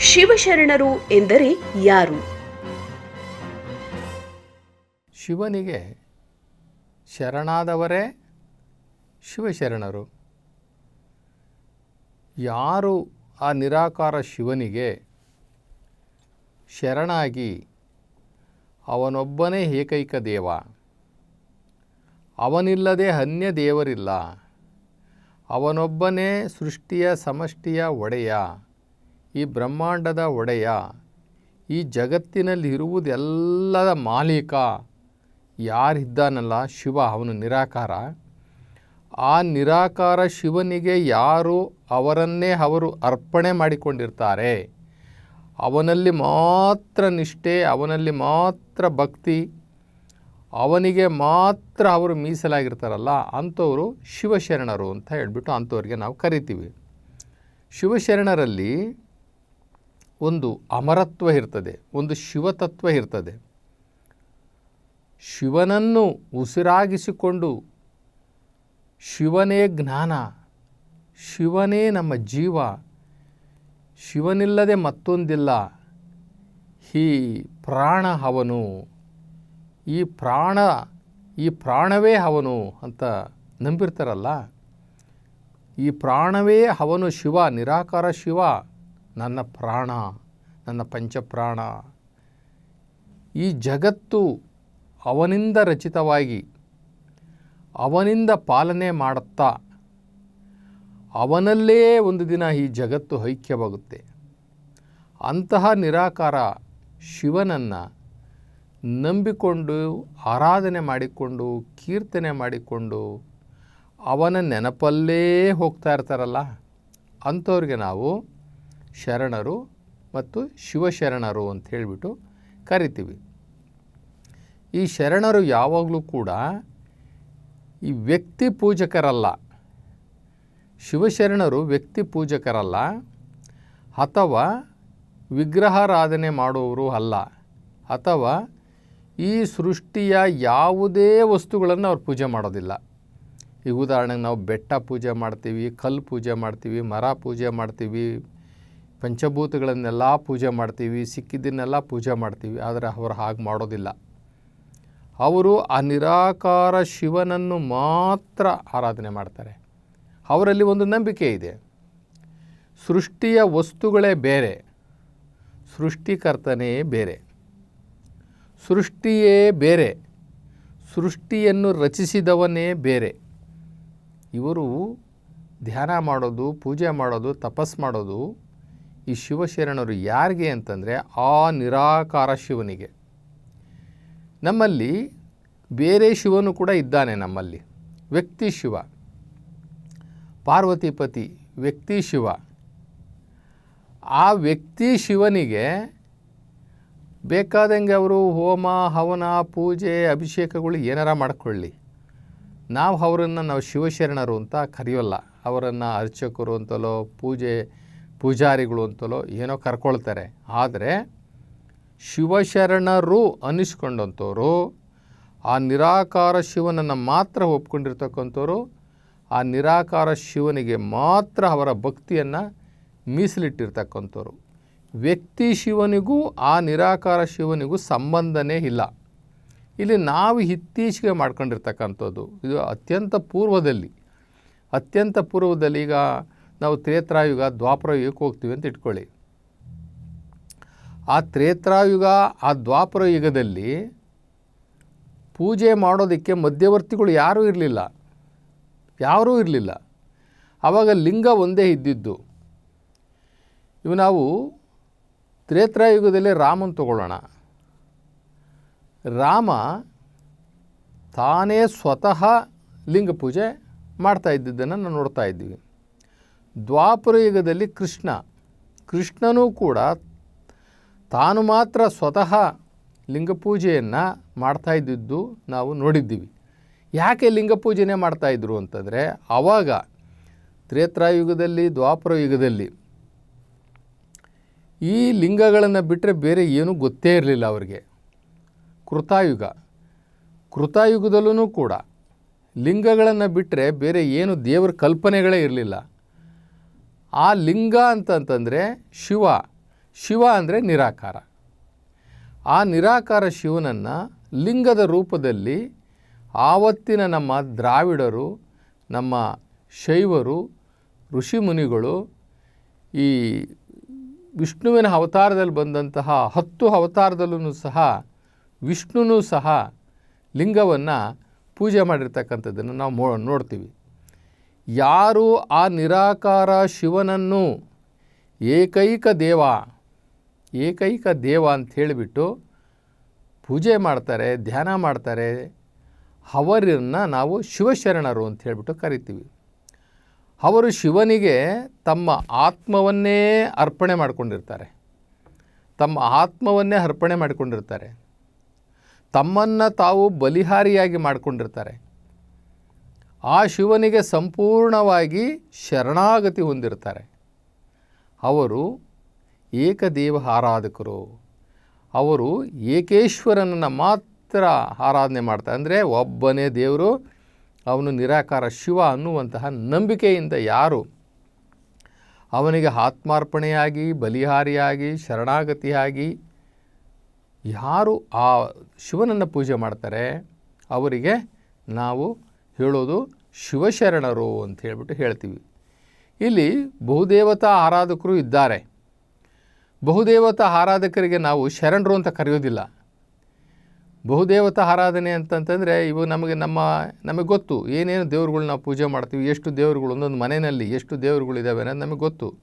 ಶಿವಶರಣರು ಎಂದರೆ ಯಾರು? ಶಿವನಿಗೆ ಶರಣಾದವರೇ ಶಿವಶರಣರು. ಯಾರು ಆ ನಿರಾಕಾರ ಶಿವನಿಗೆ ಶರಣಾಗಿ ಅವನೊಬ್ಬನೇ ಏಕೈಕ ದೇವ. ಅವನಿಲ್ಲದೆ ಅನ್ಯ ದೇವರಿಲ್ಲ. ಅವನೊಬ್ಬನೇ ಸೃಷ್ಟಿಯ ಸಮಷ್ಟಿಯ ಒಡೆಯ. ಈ ಬ್ರಹ್ಮಾಂಡದ ಒಡೆಯ, ಈ ಜಗತ್ತಿನಲ್ಲಿ ಇರುವುದೆಲ್ಲದ ಮಾಲೀಕ ಯಾರಿದ್ದಾನಲ್ಲ ಶಿವ ಅವನು ನಿರಾಕಾರ. ಆ ನಿರಾಕಾರ ಶಿವನಿಗೆ ಯಾರು ಅವರನ್ನೇ ಅವರು ಅರ್ಪಣೆ ಮಾಡಿಕೊಂಡಿರ್ತಾರೆ? ಅವನಲ್ಲಿ ಮಾತ್ರ ನಿಷ್ಠೆ, ಅವನಲ್ಲಿ ಮಾತ್ರ ಭಕ್ತಿ, ಅವನಿಗೆ ಮಾತ್ರ ಅವರು ಮೀಸಲಾಗಿರ್ತಾರಲ್ಲ ಅಂಥವರು ಶಿವಶರಣರು ಅಂತ ಹೇಳ್ಬಿಟ್ಟು ಅಂಥವ್ರಿಗೆ ನಾವು ಕರಿತೀವಿ. ಶಿವಶರಣರಲ್ಲಿ ಒಂದು ಅಮರತ್ವ ಇರ್ತದೆ, ಒಂದು ಶಿವತತ್ವ ಇರ್ತದೆ. ಶಿವನನ್ನು ಉಸಿರಾಗಿಸಿಕೊಂಡು ಶಿವನೇ ಜ್ಞಾನ, ಶಿವನೇ ನಮ್ಮ ಜೀವ, ಶಿವನಿಲ್ಲದೆ ಮತ್ತೊಂದಿಲ್ಲ ಈ ಪ್ರಾಣ ಅವನು, ಈ ಪ್ರಾಣ, ಈ ಪ್ರಾಣವೇ ಅವನು ಅಂತ ನಂಬಿರ್ತಾರಲ್ಲ. ಈ ಪ್ರಾಣವೇ ಅವನು ಶಿವ, ನಿರಾಕಾರ ಶಿವ. ನನ್ನ ಪ್ರಾಣ, ನನ್ನ ಪಂಚಪ್ರಾಣ. ಈ ಜಗತ್ತು ಅವನಿಂದ ರಚಿತವಾಗಿ, ಅವನಿಂದ ಪಾಲನೆ ಮಾಡುತ್ತಾ, ಅವನಲ್ಲೇ ಒಂದು ದಿನ ಈ ಜಗತ್ತು ಐಕ್ಯವಾಗುತ್ತೆ. ಅಂತಹ ನಿರಾಕಾರ ಶಿವನನ್ನು ನಂಬಿಕೊಂಡು, ಆರಾಧನೆ ಮಾಡಿಕೊಂಡು, ಕೀರ್ತನೆ ಮಾಡಿಕೊಂಡು, ಅವನ ನೆನಪಲ್ಲೇ ಹೋಗ್ತಾ ಇರ್ತಾರಲ್ಲ, ಅಂಥವ್ರಿಗೆ ನಾವು ಶರಣರು ಮತ್ತು ಶಿವಶರಣರು ಅಂತ ಹೇಳಿಬಿಟ್ಟು ಕರಿತೀವಿ. ಈ ಶರಣರು ಯಾವಾಗಲೂ ಕೂಡ ಈ ವ್ಯಕ್ತಿ ಪೂಜಕರಲ್ಲ. ಶಿವಶರಣರು ವ್ಯಕ್ತಿ ಪೂಜಕರಲ್ಲ. ಅಥವಾ ವಿಗ್ರಹಾರಾಧನೆ ಮಾಡುವವರು ಅಲ್ಲ. ಅಥವಾ ಈ ಸೃಷ್ಟಿಯ ಯಾವುದೇ ವಸ್ತುಗಳನ್ನು ಅವ್ರು ಪೂಜೆ ಮಾಡೋದಿಲ್ಲ. ಈಗ ಉದಾಹರಣೆಗೆ ನಾವು ಬೆಟ್ಟ ಪೂಜೆ ಮಾಡ್ತೀವಿ, ಕಲ್ಲು ಪೂಜೆ ಮಾಡ್ತೀವಿ, ಮರ ಪೂಜೆ ಮಾಡ್ತೀವಿ ಪಂಚಭೂತಗಳನ್ನೆಲ್ಲ ಪೂಜೆ ಮಾಡ್ತೀವಿ, ಸಿಕ್ಕಿದ್ದನ್ನೆಲ್ಲ ಪೂಜೆ ಮಾಡ್ತೀವಿ, ಆದರೆ ಅವರು ಹಾಗೆ ಮಾಡೋದಿಲ್ಲ. ಅವರು ಆ ನಿರಾಕಾರ ಶಿವನನ್ನು ಮಾತ್ರ ಆರಾಧನೆ ಮಾಡ್ತಾರೆ. ಅವರಲ್ಲಿ ಒಂದು ನಂಬಿಕೆ ಇದೆ. ಸೃಷ್ಟಿಯ ವಸ್ತುಗಳೇ ಬೇರೆ, ಸೃಷ್ಟಿಕರ್ತನೇ ಬೇರೆ. ಸೃಷ್ಟಿಯೇ ಬೇರೆ, ಸೃಷ್ಟಿಯನ್ನು ರಚಿಸಿದವನೇ ಬೇರೆ. ಇವರು ಧ್ಯಾನ ಮಾಡೋದು, ಪೂಜೆ ಮಾಡೋದು, ತಪಸ್ ಮಾಡೋದು ಈ ಶಿವಶರಣರು ಯಾರಿಗೆ ಅಂತಂದರೆ ಆ ನಿರಾಕಾರ ಶಿವನಿಗೆ. ನಮ್ಮಲ್ಲಿ ಬೇರೆ ಶಿವನು ಕೂಡ ಇದ್ದಾನೆ ನಮ್ಮಲ್ಲಿ. ವ್ಯಕ್ತಿ ಶಿವ. ಪಾರ್ವತಿಪತಿ ವ್ಯಕ್ತಿ ಶಿವ. ಆ ವ್ಯಕ್ತಿ ಶಿವನಿಗೆ ಬೇಕಾದಂಗೆ ಅವರು ಹೋಮ, ಹವನ, ಪೂಜೆ, ಅಭಿಷೇಕಗಳು ಏನಾರ ಮಾಡಿಕೊಳ್ಳಿ. ನಾವು ಅವರನ್ನು ನಾವು ಶಿವಶರಣರು ಅಂತ ಕರೆಯೋಲ್ಲ. ಅವರನ್ನು ಅರ್ಚಕರು ಅಂತಲೋ, ಪೂಜೆ ಪೂಜಾರಿಗಳು ಅಂತಲೋ ಏನೋ ಕರ್ಕೊಳ್ತಾರೆ. ಆದರೆ ಶಿವಶರಣರು ಅನ್ನಿಸ್ಕೊಂಡಂಥವ್ರು ಆ ನಿರಾಕಾರ ಶಿವನನ್ನು ಮಾತ್ರ ಒಪ್ಕೊಂಡಿರ್ತಕ್ಕಂಥವ್ರು, ಆ ನಿರಾಕಾರ ಶಿವನಿಗೆ ಮಾತ್ರ ಅವರ ಭಕ್ತಿಯನ್ನು ಮೀಸಲಿಟ್ಟಿರ್ತಕ್ಕಂಥವ್ರು. ವ್ಯಕ್ತಿ ಶಿವನಿಗೂ ಆ ನಿರಾಕಾರ ಶಿವನಿಗೂ ಸಂಬಂಧನೇ ಇಲ್ಲ. ಇಲ್ಲಿ ನಾವು ಇತ್ತೀಚೆಗೆ ಮಾಡ್ಕೊಂಡಿರ್ತಕ್ಕಂಥದ್ದು, ಇದು ಅತ್ಯಂತ ಪೂರ್ವದಲ್ಲಿ. ಅತ್ಯಂತ ಪೂರ್ವದಲ್ಲಿ ಈಗ ನಾವು ತ್ರೇತ್ರಾಯುಗ ದ್ವಾಪರ ಯುಗಕ್ಕೆ ಹೋಗ್ತೀವಿ ಅಂತ ಇಟ್ಕೊಳ್ಳಿ. ಆ ತ್ರೇತ್ರಾಯುಗ, ಆ ದ್ವಾಪರ ಯುಗದಲ್ಲಿ ಪೂಜೆ ಮಾಡೋದಕ್ಕೆ ಮಧ್ಯವರ್ತಿಗಳು ಯಾರೂ ಇರಲಿಲ್ಲ. ಯಾರೂ ಇರಲಿಲ್ಲ. ಆವಾಗ ಲಿಂಗ ಒಂದೇ ಇದ್ದಿದ್ದು. ಇವು ನಾವು ತ್ರೇತ್ರಾಯುಗದಲ್ಲಿ ರಾಮನ್ ತಗೊಳ್ಳೋಣ. ರಾಮ ತಾನೇ ಸ್ವತಃ ಲಿಂಗ ಪೂಜೆ ಮಾಡ್ತಾ ಇದ್ದಿದ್ದನ್ನು ನಾವು ನೋಡ್ತಾ ಇದ್ದೀವಿ. ದ್ವಾಪರ ಯುಗದಲ್ಲಿ ಕೃಷ್ಣ. ಕೃಷ್ಣನೂ ಕೂಡ ತಾನು ಮಾತ್ರ ಸ್ವತಃ ಲಿಂಗ ಪೂಜೆಯನ್ನು ಮಾಡ್ತಾ ಇದ್ದಿದ್ದು ನಾವು ನೋಡಿದ್ದೀವಿ. ಯಾಕೆ ಲಿಂಗ ಪೂಜೆನೇ ಮಾಡ್ತಾಯಿದ್ರು ಅಂತಂದರೆ ಆವಾಗ ತ್ರೇತ್ರಾಯುಗದಲ್ಲಿ ದ್ವಾಪರ ಯುಗದಲ್ಲಿ ಈ ಲಿಂಗಗಳನ್ನು ಬಿಟ್ಟರೆ ಬೇರೆ ಏನೂ ಗೊತ್ತೇ ಇರಲಿಲ್ಲ ಅವರಿಗೆ. ಕೃತಾಯುಗ. ಕೃತಾಯುಗದಲ್ಲೂ ಕೂಡ ಲಿಂಗಗಳನ್ನು ಬಿಟ್ಟರೆ ಬೇರೆ ಏನು ದೇವರ ಕಲ್ಪನೆಗಳೇ ಇರಲಿಲ್ಲ. ಆ ಲಿಂಗ ಅಂತಂತಂದರೆ ಶಿವ. ಶಿವ ಅಂದರೆ ನಿರಾಕಾರ. ಆ ನಿರಾಕಾರ ಶಿವನನ್ನು ಲಿಂಗದ ರೂಪದಲ್ಲಿ ಆವತ್ತಿನ ನಮ್ಮ ದ್ರಾವಿಡರು, ನಮ್ಮ ಶೈವರು ಋಷಿಮುನಿಗಳು ಈ ವಿಷ್ಣುವಿನ ಅವತಾರದಲ್ಲಿ ಬಂದಂತಹ ಹತ್ತು ಅವತಾರದಲ್ಲೂ ಸಹ ವಿಷ್ಣುನೂ ಸಹ ಲಿಂಗವನ್ನು ಪೂಜೆ ಮಾಡಿರ್ತಕ್ಕಂಥದ್ದನ್ನು ನಾವು ಮೋ, ನೋಡ್ತೀವಿ. ಯಾರು ಆ ನಿರಾಕಾರ ಶಿವನನ್ನು ಏಕೈಕ ದೇವ ಏಕೈಕ ದೇವ ಅಂತ ಹೇಳಿಬಿಟ್ಟು ಪೂಜೆ ಮಾಡ್ತಾರೆ, ಧ್ಯಾನ ಮಾಡ್ತಾರೆ, ಅವರನ್ನ ನಾವು ಶಿವಶರಣರು ಅಂತ ಹೇಳಿಬಿಟ್ಟು ಕರಿತೀವಿ. ಅವರು ಶಿವನಿಗೆ ತಮ್ಮ ಆತ್ಮವನ್ನೇ ಅರ್ಪಣೆ ಮಾಡಿಕೊಂಡಿರ್ತಾರೆ. ತಮ್ಮ ಆತ್ಮವನ್ನೇ ಅರ್ಪಣೆ ಮಾಡಿಕೊಂಡಿರ್ತಾರೆ. ತಮ್ಮನ್ನು ತಾವು ಬಲಿಹಾರಿಯಾಗಿ ಮಾಡಿಕೊಂಡಿರ್ತಾರೆ. ಆ ಶಿವನಿಗೆ ಸಂಪೂರ್ಣವಾಗಿ ಶರಣಾಗತಿ ಹೊಂದಿರ್ತಾರೆ ಅವರು ಏಕದೇವ ಆರಾಧಕರು. ಅವರು ಏಕೇಶ್ವರನನ್ನು ಮಾತ್ರ ಆರಾಧನೆ ಮಾಡ್ತಾರೆ. ಅಂದರೆ ಒಬ್ಬನೇ ದೇವರು, ಅವನು ನಿರಾಕಾರ ಶಿವ ಅನ್ನುವಂತಹ ನಂಬಿಕೆಯಿಂದ ಯಾರು ಅವನಿಗೆ ಆತ್ಮಾರ್ಪಣೆಯಾಗಿ, ಬಲಿಹಾರಿಯಾಗಿ, ಶರಣಾಗತಿಯಾಗಿ ಯಾರು ಆ ಶಿವನನ್ನು ಪೂಜೆ ಮಾಡ್ತಾರೆ, ಅವರಿಗೆ ನಾವು ಹೇಳೋದು ಶಿವಶರಣರು ಅಂತ ಹೇಳಿಬಿಟ್ಟು ಹೇಳ್ತೀವಿ. ಇಲ್ಲಿ ಬಹುದೇವತಾ ಆರಾಧಕರು ಇದ್ದಾರೆ. ಬಹುದೇವತಾ ಆರಾಧಕರಿಗೆ ನಾವು ಶರಣರು ಅಂತ ಕರೆಯೋದಿಲ್ಲ. ಬಹುದೇವತಾ ಆರಾಧನೆ ಅಂತಂತಂದರೆ ಇವು ನಮಗೆ ನಮ್ಮ, ನಮಗೆ ಗೊತ್ತು. ಏನೇನು ದೇವ್ರುಗಳು ನಾವು ಪೂಜೆ ಮಾಡ್ತೀವಿ, ಎಷ್ಟು ದೇವರುಗಳು, ಒಂದೊಂದು ಮನೆಯಲ್ಲಿ ಎಷ್ಟು ದೇವರುಗಳಿದ್ದಾವೆ ಅನ್ನೋದು ನಮಗೆ ಗೊತ್ತು.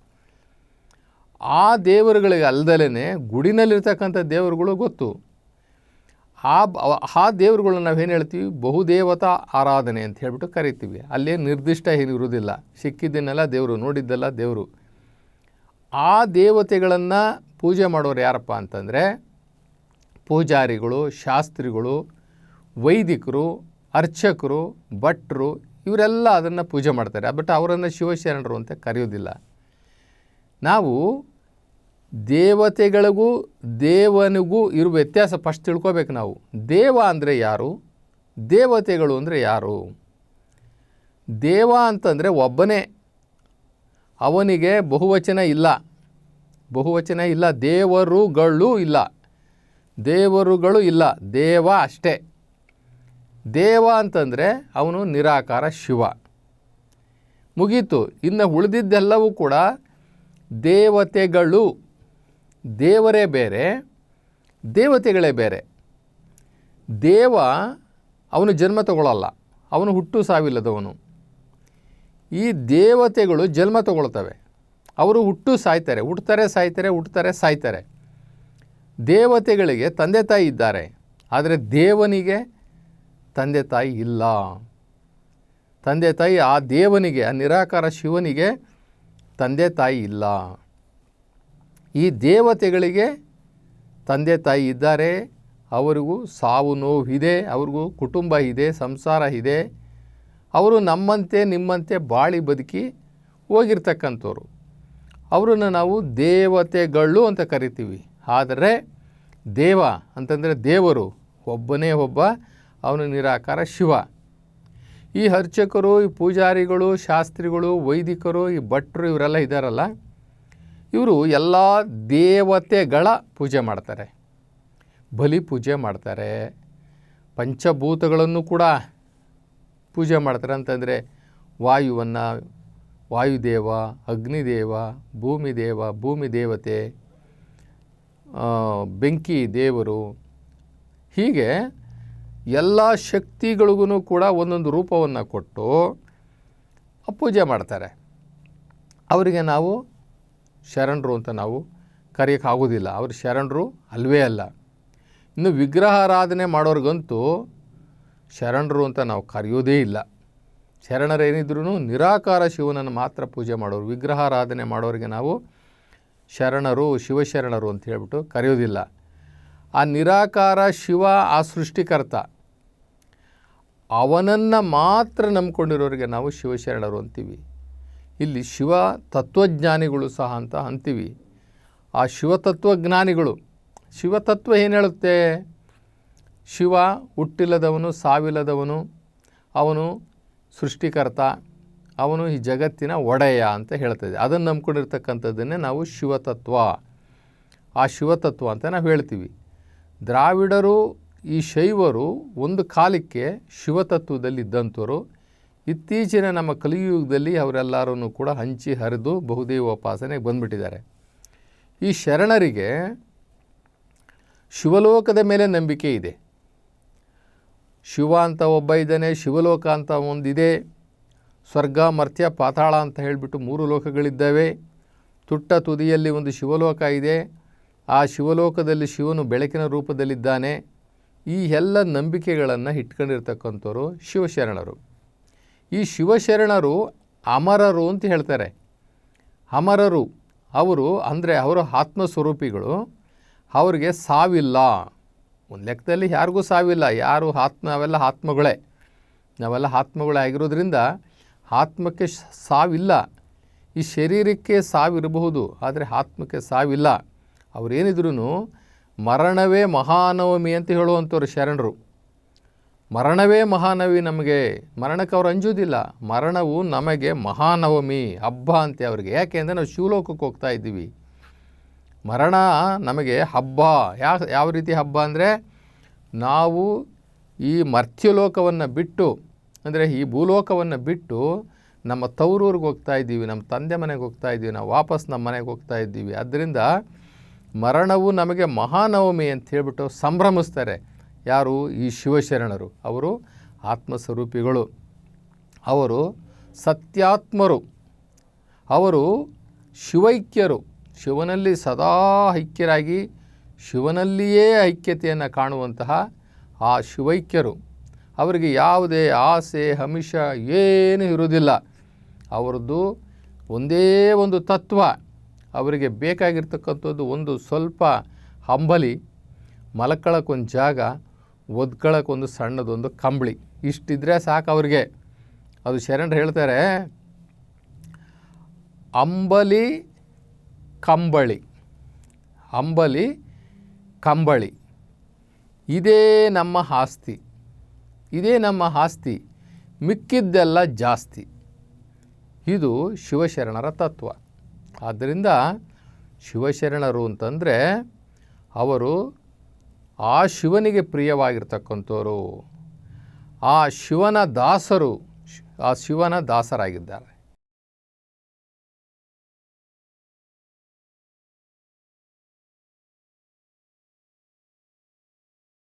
ಆ ದೇವರುಗಳಿಗೆ ಅಲ್ದಲೇ ಗುಡಿನಲ್ಲಿರ್ತಕ್ಕಂಥ ದೇವರುಗಳು ಗೊತ್ತು. ಆ ಆ ದೇವರುಗಳನ್ನ ನಾವೇನು ಹೇಳ್ತೀವಿ? ಬಹುದೇವತಾ ಆರಾಧನೆ ಅಂತ ಹೇಳ್ಬಿಟ್ಟು ಕರಿತೀವಿ. ಅಲ್ಲೇ ನಿರ್ದಿಷ್ಟ ಏನು ಇರುವುದಿಲ್ಲ. ಸಿಕ್ಕಿದ್ದನ್ನೆಲ್ಲ ದೇವರು, ನೋಡಿದ್ದೆಲ್ಲ ದೇವರು. ಆ ದೇವತೆಗಳನ್ನು ಪೂಜೆ ಮಾಡೋರು ಯಾರಪ್ಪ ಅಂತಂದರೆ, ಪೂಜಾರಿಗಳು, ಶಾಸ್ತ್ರಿಗಳು, ವೈದಿಕರು, ಅರ್ಚಕರು, ಭಟ್ರು, ಇವರೆಲ್ಲ ಅದನ್ನು ಪೂಜೆ ಮಾಡ್ತಾರೆ. ಬಟ್ ಅವರನ್ನು ಶಿವಶರಣರು ಅಂತ ಕರೆಯೋದಿಲ್ಲ ನಾವು ದೇವತೆಗಳಿಗೂ, ದೇವನಿಗೂ ಇರುವ ವ್ಯತ್ಯಾಸ ಫಸ್ಟ್ ತಿಳ್ಕೋಬೇಕು ನಾವು. ದೇವ ಅಂದರೆ ಯಾರು? ದೇವತೆಗಳು ಅಂದರೆ ಯಾರು? ದೇವ ಅಂತಂದರೆ ಒಬ್ಬನೇ. ಅವನಿಗೆ ಬಹುವಚನ ಇಲ್ಲ. ಬಹುವಚನ ಇಲ್ಲ. ದೇವರುಗಳು ಇಲ್ಲ. ದೇವರುಗಳು ಇಲ್ಲ. ದೇವ ಅಷ್ಟೇ. ದೇವ ಅಂತಂದರೆ ಅವನು ನಿರಾಕಾರ ಶಿವ. ಮುಗೀತು. ಇನ್ನು ಉಳಿದಿದ್ದೆಲ್ಲವೂ ಕೂಡ ದೇವತೆಗಳು. ದೇವರೇ ಬೇರೆ, ದೇವತೆಗಳೇ ಬೇರೆ. ದೇವ ಅವನು ಜನ್ಮ ತಗೊಳ್ಳಲ್ಲ ಅವನು ಹುಟ್ಟು ಸಾವಿಲ್ಲದವನು. ಈ ದೇವತೆಗಳು ಜನ್ಮ ತಗೊಳ್ತವೆ. ಅವರು ಹುಟ್ಟು ಸಾಯ್ತಾರೆ ಹುಟ್ತಾರೆ ಸಾಯ್ತಾರೆ ಹುಟ್ತಾರೆ ಸಾಯ್ತಾರೆ. ದೇವತೆಗಳಿಗೆ ತಂದೆ ತಾಯಿ ಇದ್ದಾರೆ, ಆದರೆ ದೇವನಿಗೆ ತಂದೆ ತಾಯಿ ಇಲ್ಲ. ತಂದೆ ತಾಯಿ ಆ ದೇವನಿಗೆ, ಆ ನಿರಾಕಾರ ಶಿವನಿಗೆ ತಂದೆ ತಾಯಿ ಇಲ್ಲ. ಈ ದೇವತೆಗಳಿಗೆ ತಂದೆ ತಾಯಿ ಇದ್ದಾರೆ. ಅವರಿಗೂ ಸಾವು ನೋವು ಇದೆ, ಅವ್ರಿಗೂ ಕುಟುಂಬ ಇದೆ, ಸಂಸಾರ ಇದೆ. ಅವರು ನಮ್ಮಂತೆ, ನಿಮ್ಮಂತೆ ಬಾಳಿ ಬದುಕಿ ಹೋಗಿರ್ತಕ್ಕಂಥವ್ರು. ಅವರನ್ನು ನಾವು ದೇವತೆಗಳು ಅಂತ ಕರಿತೀವಿ. ಆದರೆ ದೇವ ಅಂತಂದರೆ ದೇವರು, ಒಬ್ಬನೇ ಒಬ್ಬ, ಅವನು ನಿರಾಕಾರ ಶಿವ. ಈ ಅರ್ಚಕರು, ಈ ಪೂಜಾರಿಗಳು, ಶಾಸ್ತ್ರಿಗಳು, ವೈದಿಕರು, ಈ ಭಟ್ರು ಇವರೆಲ್ಲ ಇದ್ದಾರಲ್ಲ ಇವರು ಎಲ್ಲ ದೇವತೆಗಳ ಪೂಜೆ ಮಾಡ್ತಾರೆ. ಬಲಿ ಪೂಜೆ ಮಾಡ್ತಾರೆ. ಪಂಚಭೂತಗಳನ್ನು ಕೂಡ ಪೂಜೆ ಮಾಡ್ತಾರೆ. ಅಂತಂದರೆ ವಾಯುವನ್ನು, ವಾಯುದೇವ, ಅಗ್ನಿದೇವ, ಭೂಮಿದೇವ, ಭೂಮಿ ದೇವತೆ ಬೆಂಕಿ ದೇವರು. ಹೀಗೆ ಎಲ್ಲ ಶಕ್ತಿಗಳಿಗೂ ಕೂಡ ಒಂದೊಂದು ರೂಪವನ್ನು ಕೊಟ್ಟು ಪೂಜೆ ಮಾಡ್ತಾರೆ. ಅವರಿಗೆ ನಾವು ಶರಣರು ಅಂತ ನಾವು ಕರೆಯೋಕ್ಕಾಗೋದಿಲ್ಲ ಅವರು ಶರಣರು ಅಲ್ವೇ ಅಲ್ಲ. ಇನ್ನು ವಿಗ್ರಹಾರಾಧನೆ ಮಾಡೋರಿಗಂತೂ ಶರಣರು ಅಂತ ನಾವು ಕರೆಯೋದೇ ಇಲ್ಲ. ಶರಣರೇನಿದ್ರೂ ನಿರಾಕಾರ ಶಿವನನ್ನು ಮಾತ್ರ ಪೂಜೆ ಮಾಡೋರು. ವಿಗ್ರಹಾರಾಧನೆ ಮಾಡೋರಿಗೆ ನಾವು ಶರಣರು, ಶಿವಶರಣರು ಅಂತ ಹೇಳ್ಬಿಟ್ಟು ಕರೆಯೋದಿಲ್ಲ. ಆ ನಿರಾಕಾರ ಶಿವ, ಆ ಸೃಷ್ಟಿಕರ್ತ ಅವನನ್ನು ಮಾತ್ರ ನಂಬ್ಕೊಂಡಿರೋರಿಗೆ ನಾವು ಶಿವಶರಣರು ಅಂತೀವಿ. ಇಲ್ಲಿ ಶಿವ ತತ್ವಜ್ಞಾನಿಗಳು ಸಹ ಅಂತ ಅಂತೀವಿ. ಆ ಶಿವತತ್ವಜ್ಞಾನಿಗಳು ಶಿವತತ್ವ ಏನು ಹೇಳುತ್ತೆ? ಶಿವ ಹುಟ್ಟಿಲ್ಲದವನು, ಸಾವಿಲ್ಲದವನು, ಅವನು ಸೃಷ್ಟಿಕರ್ತ, ಅವನು ಈ ಜಗತ್ತಿನ ಒಡೆಯ ಅಂತ ಹೇಳ್ತದೆ ಅದನ್ನು ನಂಬ್ಕೊಂಡಿರ್ತಕ್ಕಂಥದ್ದನ್ನೇ ನಾವು ಶಿವತತ್ವ ಆ ಶಿವತತ್ವ ಅಂತ ನಾವು ಹೇಳ್ತೀವಿ. ದ್ರಾವಿಡರು ಈ ಶೈವರು ಒಂದು ಕಾಲಕ್ಕೆ ಶಿವತತ್ವದಲ್ಲಿ ಇದ್ದಂಥವರು ಇತ್ತೀಚಿನ ನಮ್ಮ ಕಲಿಯುಗದಲ್ಲಿ ಅವರೆಲ್ಲರೂ ಕೂಡ ಹಂಚಿ ಹರಿದು ಬಹುದೇವ ಉಪಾಸನೆಗೆ ಬಂದುಬಿಟ್ಟಿದ್ದಾರೆ. ಈ ಶರಣರಿಗೆ ಶಿವಲೋಕದ ಮೇಲೆ ನಂಬಿಕೆ ಇದೆ. ಶಿವ ಅಂತ ಒಬ್ಬ ಇದ್ದಾನೆ, ಶಿವಲೋಕ ಅಂತ ಒಂದಿದೆ. ಸ್ವರ್ಗ, ಮರ್ತ್ಯ, ಪಾತಾಳ ಅಂತ ಹೇಳಿಬಿಟ್ಟು ಮೂರು ಲೋಕಗಳಿದ್ದಾವೆ. ತುಟ್ಟ ತುದಿಯಲ್ಲಿ ಒಂದು ಶಿವಲೋಕ ಇದೆ. ಆ ಶಿವಲೋಕದಲ್ಲಿ ಶಿವನು ಬೆಳಕಿನ ರೂಪದಲ್ಲಿದ್ದಾನೆ. ಈ ಎಲ್ಲ ನಂಬಿಕೆಗಳನ್ನು ಇಟ್ಕೊಂಡಿರ್ತಕ್ಕಂಥವರು ಶಿವಶರಣರು. ಈ ಶಿವಶರಣರು ಅಮರರು ಅಂತ ಹೇಳ್ತಾರೆ. ಅಮರರು, ಅವರು ಅಂದರೆ ಅವರು ಆತ್ಮಸ್ವರೂಪಿಗಳು, ಅವರಿಗೆ ಸಾವಿಲ್ಲ. ಒಂದು ಲೆಕ್ಕದಲ್ಲಿ ಯಾರಿಗೂ ಸಾವಿಲ್ಲ. ಯಾರು ಆತ್ಮ, ಅವೆಲ್ಲ ಆತ್ಮಗಳೇ. ನಾವೆಲ್ಲ ಆತ್ಮಗಳೇ ಆಗಿರೋದ್ರಿಂದ ಆತ್ಮಕ್ಕೆ ಸಾವಿಲ್ಲ. ಈ ಶರೀರಕ್ಕೆ ಸಾವಿರಬಹುದು, ಆದರೆ ಆತ್ಮಕ್ಕೆ ಸಾವಿಲ್ಲ. ಅವರೇನಿದ್ರು ಮರಣವೇ ಮಹಾನವಮಿ ಅಂತ ಹೇಳುವಂಥವ್ರು ಶರಣರು. ಮರಣವೇ ಮಹಾನವಿ ನಮಗೆ, ಮರಣಕ್ಕೆ ಅವ್ರು ಅಂಜೋದಿಲ್ಲ. ಮರಣವು ನಮಗೆ ಮಹಾನವಮಿ, ಹಬ್ಬ ಅಂತೆ ಅವ್ರಿಗೆ. ಯಾಕೆ ಅಂದರೆ ನಾವು ಶಿವಲೋಕಕ್ಕೆ ಹೋಗ್ತಾ ಇದ್ದೀವಿ. ಮರಣ ನಮಗೆ ಹಬ್ಬ. ಯಾವ ಯಾವ ರೀತಿ ಹಬ್ಬ ಅಂದರೆ, ನಾವು ಈ ಮರ್ತ್ಯಲೋಕವನ್ನು ಬಿಟ್ಟು, ಅಂದರೆ ಈ ಭೂಲೋಕವನ್ನು ಬಿಟ್ಟು ನಮ್ಮ ತವರೂರಿಗೆ ಹೋಗ್ತಾ ಇದ್ದೀವಿ. ನಮ್ಮ ತಂದೆ ಮನೆಗೆ ಹೋಗ್ತಾ ಇದ್ದೀವಿ. ನಾವು ವಾಪಸ್ ನಮ್ಮ ಮನೆಗೆ ಹೋಗ್ತಾ ಇದ್ದೀವಿ. ಅದರಿಂದ ಮರಣವು ನಮಗೆ ಮಹಾನವಮಿ ಅಂತ ಹೇಳ್ಬಿಟ್ಟು ಸಂಭ್ರಮಿಸ್ತಾರೆ. ಯಾರು? ಈ ಶಿವಶರಣರು. ಅವರು ಆತ್ಮಸ್ವರೂಪಿಗಳು. ಅವರು ಸತ್ಯಾತ್ಮರು. ಅವರು ಶಿವೈಕ್ಯರು. ಶಿವನಲ್ಲಿ ಸದಾ ಐಕ್ಯರಾಗಿ ಶಿವನಲ್ಲಿಯೇ ಐಕ್ಯತೆಯನ್ನು ಕಾಣುವಂತಹ ಆ ಶಿವೈಕ್ಯರು. ಅವರಿಗೆ ಯಾವುದೇ ಆಸೆ, ಹಮಿಷ ಏನೂ ಇರುವುದಿಲ್ಲ. ಅವರದ್ದು ಒಂದೇ ಒಂದು ತತ್ವ. ಅವರಿಗೆ ಬೇಕಾಗಿರ್ತಕ್ಕಂಥದ್ದು ಒಂದು ಸ್ವಲ್ಪ ಹಂಬಲಿ ಮಲಕಳಕ್ಕೊಂದು ಜಾಗ ಒದ್ಕೊಳ್ಳೋಕ್ಕೊಂದು ಸಣ್ಣದೊಂದು ಕಂಬಳಿ. ಇಷ್ಟಿದ್ರೆ ಸಾಕು ಅವ್ರಿಗೆ. ಅದು ಶರಣರು ಹೇಳ್ತಾರೆ, ಅಂಬಲಿ ಕಂಬಳಿ ಅಂಬಲಿ ಕಂಬಳಿ, ಇದೇ ನಮ್ಮ ಆಸ್ತಿ, ಇದೇ ನಮ್ಮ ಆಸ್ತಿ, ಮಿಕ್ಕಿದ್ದೆಲ್ಲ ಜಾಸ್ತಿ. ಇದು ಶಿವಶರಣರ ತತ್ವ. ಆದ್ದರಿಂದ ಶಿವಶರಣರು ಅಂತಂದರೆ, ಅವರು ಆ ಶಿವನಿಗೆ ಪ್ರಿಯವಾಗಿರ್ತಕ್ಕಂಥವರು ಆ ಶಿವನ ದಾಸರು ಆ ಶಿವನ ದಾಸರಾಗಿದ್ದಾರೆ.